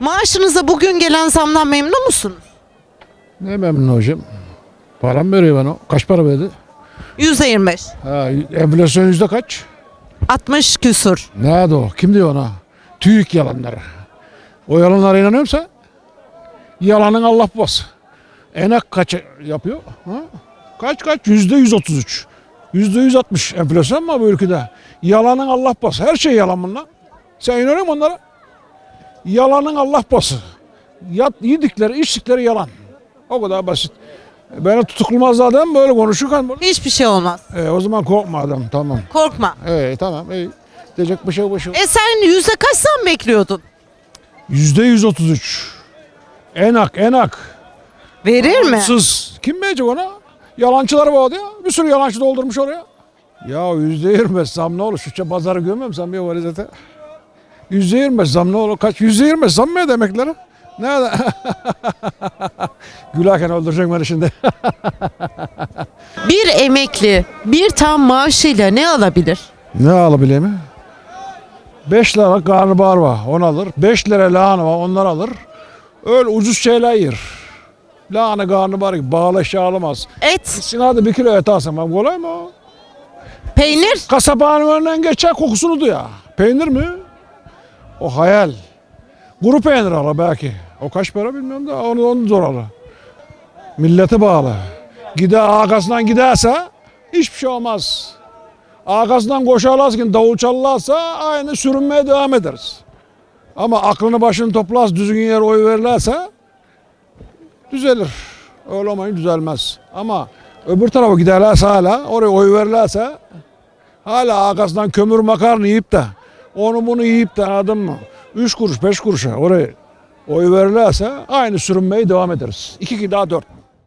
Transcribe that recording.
Maaşınıza bugün gelen zamdan memnun musunuz? Ne memnun hocam. Param veriyor bana. Kaç para verdi? %25. Ha, enflasyon yüzde kaç? 60 küsur. Nerede o? Kim diyor ona? TÜİK yalanları. O yalanlara inanıyor musun? Yalanın Allah babası. Enak kaç yapıyor? Ha? Kaç kaç? Yüzde 133. Yüzde 160 enflasyon mu bu ülkede? Yalanın Allah babası. Her şey yalan bunlar. Sen inanıyor musun onlara? Yalanın Allah babası. Yat, yedikleri, içtikleri yalan. O kadar basit. Beni tutuklamaz adam böyle konuşurken böyle. Hiçbir şey olmaz. E, o zaman korkma adam tamam. Korkma. E, tamam. E, diyecek bir şey bir şey. E sen yüzde kaç zam bekliyordun? Yüzde 133. Enak enak. Verir mi? Sız. Kim verecek ona? Yalancılar vardı ya. Bir sürü yalancı doldurmuş oraya. Ya yüzde yirmi zam ne olur? Şu pazarı görmüyor musun sen bir valizete? Yüzde yirmi zam ne olur? Kaç? Yüzde yirmi zam ne demekleri? Nerede? Gülerken öldürecek beni şimdi. Bir emekli bir tam maaşıyla ne alabilir? Ne alabilir mi? 5 lira karnabahar var, onu alır. 5 lira lahana var, onlar alır. Öyle ucuz şeyler yer. Lahana karnabahar gibi bağlı eşya alamaz. Et, hadi bir kilo et alsam, kolay mı o? peynir, Kasabanın önünden geçer kokusunu duyar. Peynir mi? O hayal. Kuru peynir alır belki. O kaç para bilmiyorum da onu, onu zor alır. Millete bağlı. Gider arkasından giderse hiçbir şey olmaz. Arkasından koşarlarken davul çalarsa aynı sürünmeye devam ederiz. Ama aklını başını toplarsa düzgün yere oy verirlerse düzelir. Öyle olmayınca düzelmez. Ama öbür tarafa giderlerse hala oraya oy verirlerse hala arkasından kömür makarna yiyip de onu bunu yiyip de mı? Üç kuruş beş kuruşa oraya oy verirlerse aynı sürünmeye devam ederiz. İki iki daha dört.